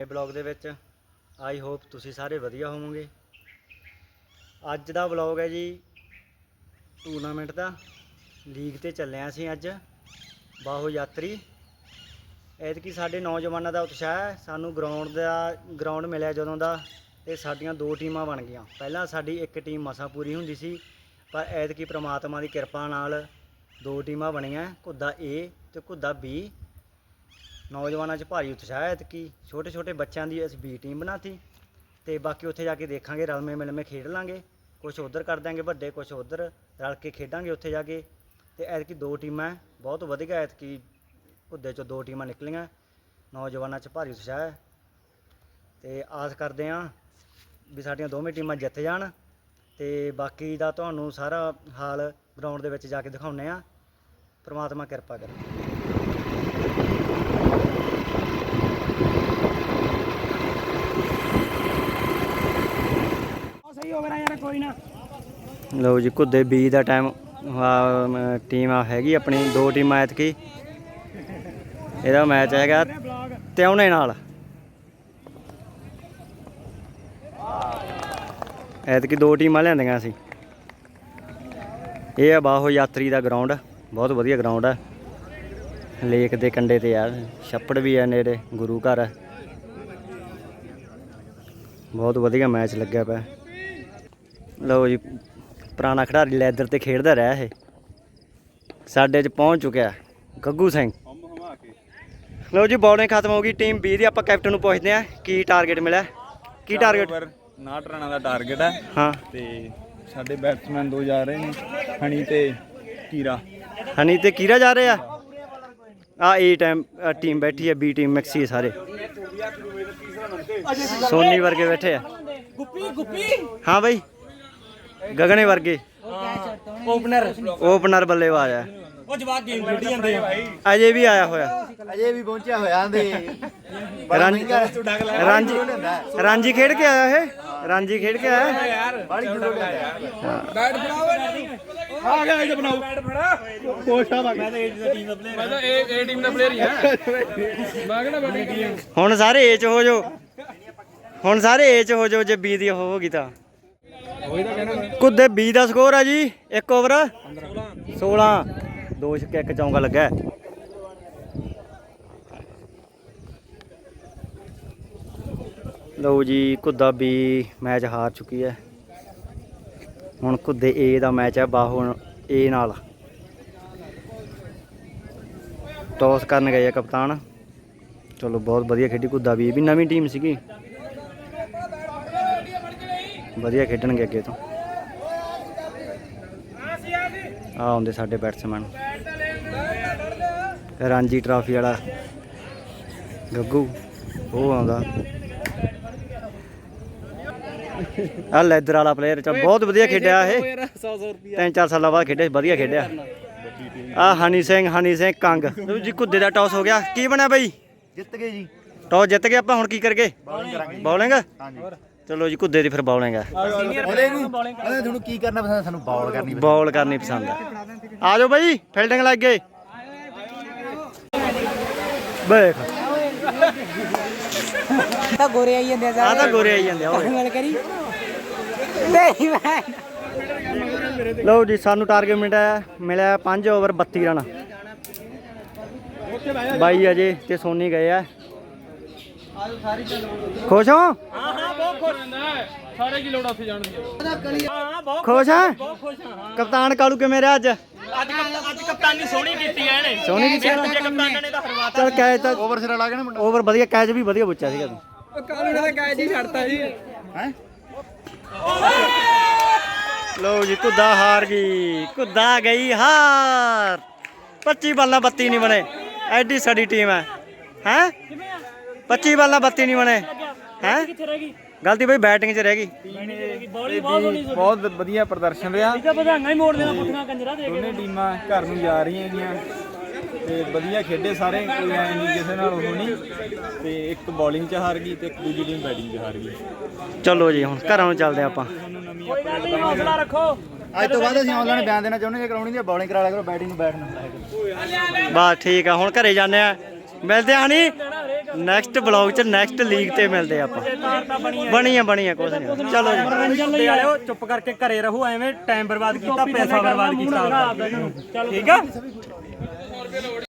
ਇਹ ਬਲੌਗ ਦੇ ਵਿੱਚ ਆਈ ਹੋਪ ਤੁਸੀਂ ਸਾਰੇ ਵਧੀਆ ਹੋਵੋਗੇ। ਅੱਜ ਦਾ ਬਲੌਗ ਹੈ ਜੀ ਟੂਰਨਾਮੈਂਟ ਦਾ। ਲੀਗ ਤੇ ਚੱਲੇ ਹਾਂ ਅਸੀਂ ਅੱਜ। ਬਾਹੋ ਯਾਤਰੀ। ਐਤਕੀ ਸਾਡੇ ਨੌਜਵਾਨਾਂ ਦਾ ਉਤਸ਼ਾਹ ਹੈ। ਸਾਨੂੰ ਗਰਾਊਂਡ ਦਾ ਗਰਾਊਂਡ ਮਿਲਿਆ ਜਦੋਂ ਦਾ ਤੇ ਸਾਡੀਆਂ ਦੋ ਟੀਮਾਂ ਬਣ ਗਈਆਂ। ਪਹਿਲਾਂ ਸਾਡੀ ਇੱਕ ਟੀਮ ਮਸਾਂ ਪੂਰੀ ਹੁੰਦੀ ਸੀ, ਪਰ ਐਤਕੀ ਪ੍ਰਮਾਤਮਾ ਦੀ ਕਿਰਪਾ ਨਾਲ ਦੋ ਟੀਮਾਂ ਬਣੀਆਂ। ਘੁੱਦਾ ਏ ਤੇ ਘੁੱਦਾ ਬੀ ਨੌਜਵਾਨਾਂ 'ਚ ਭਾਰੀ ਉਤਸ਼ਾਹ ਹੈ ਕਿ ਛੋਟੇ ਛੋਟੇ ਬੱਚਿਆਂ ਦੀ ਅਸੀਂ ਬੀ ਟੀਮ ਬਣਾਤੀ ਤੇ ਬਾਕੀ ਉੱਥੇ ਜਾ ਕੇ ਦੇਖਾਂਗੇ, ਰਲਵੇਂ ਮਿਲਵੇਂ ਖੇਡ ਲਾਂਗੇ। ਕੁਝ ਉਧਰ ਕਰ ਦਾਂਗੇ ਵੱਡੇ ਕੁਝ ਉਧਰ ਰਲ ਕੇ ਖੇਡਾਂਗੇ ਉੱਥੇ ਜਾ ਕੇ। ਤੇ ਐਤਕੀ ਦੋ ਟੀਮਾਂ ਬਹੁਤ ਵਧੀਆ ਐਤਕੀ ਘੁੱਦੇ 'ਚੋਂ ਦੋ ਟੀਮਾਂ ਨਿਕਲੀਆਂ। ਨੌਜਵਾਨਾਂ 'ਚ ਭਾਰੀ ਉਤਸ਼ਾਹ ਹੈ। ਤੇ ਆਸ ਕਰਦੇ ਹਾਂ ਵੀ ਸਾਡੀਆਂ ਦੋਵੇਂ ਟੀਮਾਂ ਜਿੱਤ ਜਾਣ। ਤੇ ਬਾਕੀ ਦਾ ਤੁਹਾਨੂੰ ਸਾਰਾ ਹਾਲ ਗਰਾਊਂਡ ਦੇ ਵਿੱਚ ਜਾ ਕੇ ਦਿਖਾਉਂਦੇ ਆ ਪ੍ਰਮਾਤਮਾ ਕਿਰਪਾ ਕਰੇ ਸਹੀ ਹੋ ਗਿਆ ਯਾਰ ਕੋਈ ਨਾ ਲਓ ਜੀ, ਘੁੱਦੇ ਬੀਜ ਦਾ ਟਾਈਮ ਟੀਮ ਆ ਹੈਗੀ ਆਪਣੀ, ਦੋ ਟੀਮਾਂ ਐਤਕੀ। ਇਹਦਾ ਮੈਚ ਹੈਗਾ ਤਿਉਣੇ ਨਾਲ। ਐਤਕੀ ਦੋ ਟੀਮਾਂ ਲਿਆਂਦੀਆਂ ਸੀ। ਇਹ ਆ ਬਾਹੋ ਯਾਤਰੀ ਦਾ ਗਰਾਊਂਡ ਬਹੁਤ ਵਧੀਆ ਗਰਾਊਂਡ ਹੈ ਲੇਕ ਦੇ ਕੰਢੇ ਤੇ ਆ, ਛੱਪੜ ਵੀ ਆ ਨੇੜੇ, ਗੁਰੂ ਘਰ ਹੈ ਬਹੁਤ ਵਧੀਆ ਮੈਚ ਲੱਗਿਆ ਪਿਆ। ਲਓ ਜੀ ਪੁਰਾਣਾ ਖਿਡਾਰੀ ਲੈਦਰ ਤੇ ਖੇਡਦਾ ਰਿਹਾ ਇਹ। ਸਾਡੇ 'ਚ ਪਹੁੰਚ ਚੁੱਕਿਆ ਗੱਗੂ ਸਿੰਘ। ਲਓ ਜੀ ਬੌਲਿੰਗ ਖਤਮ ਹੋ ਗਈ। ਟੀਮ 20 ਦੀ ਆਪਾਂ ਕੈਪਟਨ ਨੂੰ ਪੁੱਛਦੇ ਆ ਕੀ ਟਾਰਗੇਟ ਮਿਲਿਆ? ਕੀ ਟਾਰਗੇਟ 59 ਰਨਾਂ ਦਾ ਟਾਰਗੇਟ ਹੈ ਹਾਂ। ਤੇ ਸਾਡੇ ਬੈਟਸਮੈਨ ਦੋ ਜਾ ਰਹੇ ਨੇ ਹਣੀ ਤੇ ਕੀਰਾ। ਹਨੀ ਤੇ ਕੀਰਾ ਜਾ ਰਹੇ ਆ? ਆ ਏ ਟਾਈਮ ਟੀਮ ਬੈਠੀ ਹੈ ਬੀ ਟੀਮ ਮਿਕਸੀ ਸਾਰੇ। ਸੋਨੀ ਵਰਗੇ ਬੈਠੇ ਆ। ਗੁੱਪੀ ਗੁੱਪੀ। ਹਾਂ ਬਈ। ਗਗਨੇ ਵਰਗੇ। ਓਪਨਰ ਓਪਨਰ ਬੱਲੇਬਾਜ਼ ਆ। ਉਹ ਜਵਾਕ ਗੇਮ ਖੇਡੀ ਜਾਂਦੇ ਆ। ਅਜੇ ਵੀ ਆਇਆ ਹੋਇਆ। ਅਜੇ ਵੀ ਪਹੁੰਚਿਆ ਹੋਇਆ ਦੇ ਰਾਂਝੀ ਰਾਂਝੀ ਰਾਂਝੀ ਖੇਡ ਕੇ ਆਇਆ ਇਹ? ਰਾਂਝੀ ਖੇਡ ਕੇ ਆਇਆ? ਬੜੀ ਦੂਰੋਂ ਲਿਆਂਦਾ ਬੈਟ ਬਣਾਓ ਆ ਗਿਆ ਇਹ ਬਣਾਓ ਬੈਟ ਫੜਾ। ਕੋਸ਼ਾ ਮੈਂ ਤਾਂ ਇਹ ਟੀਮ ਦਾ ਪਲੇਅਰ ਮੈਂ ਤਾਂ ਇਹ ਇਹ ਟੀਮ ਦਾ ਪਲੇਅਰ ਹੀ ਹਾਂ ਮੈਂ ਕਹਿੰਦਾ ਬੜੀ ਹੁਣ ਸਾਰੇ ਏ ਚ ਹੋ ਜਾਓ। ਹੁਣ ਸਾਰੇ ਏ ਚ ਹੋ ਜਾਓ ਜੇ ਬੀ ਦੀ ਹੋਵੇਗੀ ਤਾਂ। ਕੁੱਦੇ ਬੀ ਦਾ ਸਕੋਰ ਆ ਜੀ, ਇੱਕ ਓਵਰ 16 ਦੋ ਛੱਕੇ, ਇੱਕ ਚੌਂਕਾ ਲੱਗਾ ਲਓ ਜੀ, ਕੁੱਦਾ ਬੀ ਮੈਚ ਹਾਰ ਚੁੱਕੀ ਹੈ। ਹੁਣ ਕੁੱਦੇ ਏ ਦਾ ਮੈਚ ਹੈ ਬਾਹੋ ਏ ਨਾਲ। ਟੌਸ ਕਰਨ ਗਏ ਆ ਕਪਤਾਨ। ਚਲੋ, ਬਹੁਤ ਵਧੀਆ ਖੇਡੀ ਕੁੱਦਾ ਵੀ ਇਹ ਵੀ ਨਵੀਂ ਟੀਮ ਸੀਗੀ। ਵਧੀਆ ਖੇਡਣਗੇ ਅੱਗੇ ਤੋਂ। ਆ ਆਉਂਦੇ ਸਾਡੇ ਬੈਟਸਮੈਨ ਰਾਂਜੀ ਟਰਾਫੀ ਵਾਲਾ ਗੱਗੂ ਉਹ ਆਉਂਦਾ। ਆ ਲੈਦਰ ਵਾਲਾ ਪਲੇਅਰ ਚ ਬਹੁਤ ਵਧੀਆ ਖੇਡਿਆ ਇਹ। 100 100 ਰੁਪਿਆ ਤਿੰਨ ਚਾਰ ਸਾਲਾਂ ਬਾਅਦ ਖੇਡਿਆ ਵਧੀਆ ਖੇਡਿਆ। ਆ ਹਨੀ ਸਿੰਘ ਹਨੀ ਸਿੰਘ ਕੰਗ। ਜੀ ਕੁੱਦੇ ਦਾ ਟਾਸ ਹੋ ਗਿਆ। ਕੀ ਬਣਿਆ ਬਈ? ਜਿੱਤ ਗਏ ਜੀ। ਟਾਸ ਜਿੱਤ ਗਏ ਆਪਾਂ ਹੁਣ ਕੀ ਕਰਗੇ ਬੌਲਿੰਗ ਕਰਾਂਗੇ ਬੌਲਿੰਗ ਹਾਂਜੀ। ਚਲੋ ਜੀ ਕੁੱਦੇ ਦੀ ਫਿਰ ਬੌਲਿੰਗ ਆ। ਉਹਦੇ ਨੂੰ ਉਹਦੇ ਤੁਹਾਨੂੰ ਕੀ ਕਰਨਾ ਪਸੰਦ ਸਾਨੂੰ ਬਾਲ ਕਰਨੀ ਪਸੰਦ ਬੌਲ ਕਰਨੀ ਪਸੰਦ ਆ। ਆ ਜਾਓ ਬਈ ਫੀਲਡਿੰਗ ਲੱਗ ਗਏ। ਵੇਖ। ਤਾਂ ਗੋਰੇ ਆਈ ਜਾਂਦੇ ਆ ਆ ਤਾਂ ਗੋਰੇ ਆਈ ਜਾਂਦੇ ਆ ਓਏ। ਗੱਲ ਕਰੀ। ਤੇਰੀ ਮੈਂ ਲਓ ਜੀ ਸਾਨੂੰ ਟਾਰਗੇਟ ਮਿਲਿਆ ਮਿਲਿਆ 5 ਓਵਰ 32 ਰਨ ਬਾਈ ਅਜੇ ਤੇ ਸੋਨੀ ਗਏ ਆ। ਖੁਸ਼ ਹੋ? ਹਾਂ ਹਾਂ ਬਹੁਤ ਖੁਸ਼। ਸਾਰੇ ਕੀ ਲੋੜ ਉੱਥੇ ਜਾਣ ਦੀ? ਹਾਂ ਬਹੁਤ ਖੁਸ਼ ਹੈ? ਬਹੁਤ ਖੁਸ਼ ਹਾਂ ਕਪਤਾਨ ਕਾਲੂ ਕਿਵੇਂ ਰਿਹਾ ਅੱਜ? ਅੱਜ ਅੱਜ ਕਪਤਾਨੀ ਸੋਹਣੀ ਕੀਤੀ ਆ ਇਹਨੇ। ਸੋਹਣੀ ਕੀਤੀ? ਦੂਜੇ ਕਪਤਾਨਾਂ ਨੇ ਤਾਂ ਹਰਵਾਤਾ ਚਲ ਕੈਚ ਤਾਂ ਓਵਰ ਸਿਰਾ ਲਾ ਕੇ ਨਾ ਮੁੰਡਾ। ਓਵਰ ਵਧੀਆ ਕੈਚ ਵੀ ਵਧੀਆ ਪੁੱਛਿਆ ਸੀਗਾ ਤੂੰ। ਕਾਲੂ ਤਾਂ ਗਾਇ ਜੀ ਛੱਡਤਾ ਜੀ। ਹੈ? ਲਓ ਜੀ ਕੁੱਦਾ ਹਾਰ ਗਈ। ਕੁੱਦਾ ਗਈ ਹਾਰ। 25 ਬਾਲਾਂ 32 ਨਹੀਂ ਬਣੇ। ਐਡੀ ਸਾਡੀ ਟੀਮ ਹੈ। ਹੈ? 25 ਬਾਲਾਂ 32 ਨਹੀਂ ਬਣੇ। ਹੈ? ਕਿੱਥੇ ਰਹਿ ਗਈ? ਗਲਤੀ ਬਈ ਬੈਟਿੰਗ 'ਚ ਰਹਿ ਗਈ। ਬੋਲੀ ਬਹੁਤ ਸੋਹਣੀ ਸੀ। ਬਹੁਤ ਵਧੀਆ ਪ੍ਰਦਰਸ਼ਨ ਰਿਹਾ। ਤਾਂ ਵਧਾਈਆਂ ਹੀ ਮੋੜ ਦੇਣਾ ਪੁੱਠੀਆਂ ਕੰਜਰਾ ਦੇ ਦੋਨੇ ਟੀਮਾਂ ਘਰ ਨੂੰ ਜਾ ਰਹੀਆਂ ਹੈਗੀਆਂ। ਤੇ ਵਧੀਆ ਖੇਡੇ ਸਾਰੇ ਕੋਈ ਐ ਨਹੀਂ ਕਿਸੇ ਨਾਲ ਉਹ ਨਹੀਂ। ਤੇ ਇੱਕ ਬੋਲਿੰਗ 'ਚ ਹਾਰ ਗਈ ਤੇ ਇੱਕ ਦੂਜੀ ਟੀਮ ਬੈਟਿੰਗ 'ਚ ਹਾਰ ਗਈ। ਚਲੋ ਜੀ ਹੁਣ ਘਰਾਂ ਨੂੰ ਚੱਲਦੇ ਆਪਾਂ। ਤੁਹਾਨੂੰ ਨਵੀਂ ਕੋਈ ਗੱਲ ਨਹੀਂ ਹੌਸਲਾ ਰੱਖੋ। ਅੱਜ ਤੋਂ ਬਾਅਦ ਅਸੀਂ ਆਨਲਾਈਨ ਨੇ ਬਿਆਨ ਦੇਣਾ ਚਾਹੁੰਦੇ ਜੇ ਕਰਾਉਣੀ ਦੀ ਬੌਲਿੰਗ ਕਰਾ ਲਿਆ ਕਰੋ ਬੈਟਿੰਗ ਨੂੰ ਬੈਠ ਨਾ। ਲਾਇਆ ਕਰੋ ਬਸ ਠੀਕ ਆ ਹੁਣ ਘਰੇ ਜਾਂਦੇ ਆ। ਮਿਲਦੇ ਆ ਨਹੀਂ ਨੈਕਸਟ ਬਲੌਗ 'ਚ ਨੈਕਸਟ ਲੀਗ ਤੇ ਮਿਲਦੇ ਆਪਾਂ। ਬਣੀਆਂ ਬਣੀਆਂ ਕੁਛ ਨਹੀਂ। ਚਲੋ ਜੀ। ਆਇਓ ਚੁੱਪ ਕਰਕੇ ਘਰੇ ਰਹੋ ਐਵੇਂ ਟਾਈਮ ਬਰਬਾਦ ਕੀਤਾ ਪੈਸਾ ਬਰਬਾਦ ਕੀਤਾ ਠੀਕ ਆ?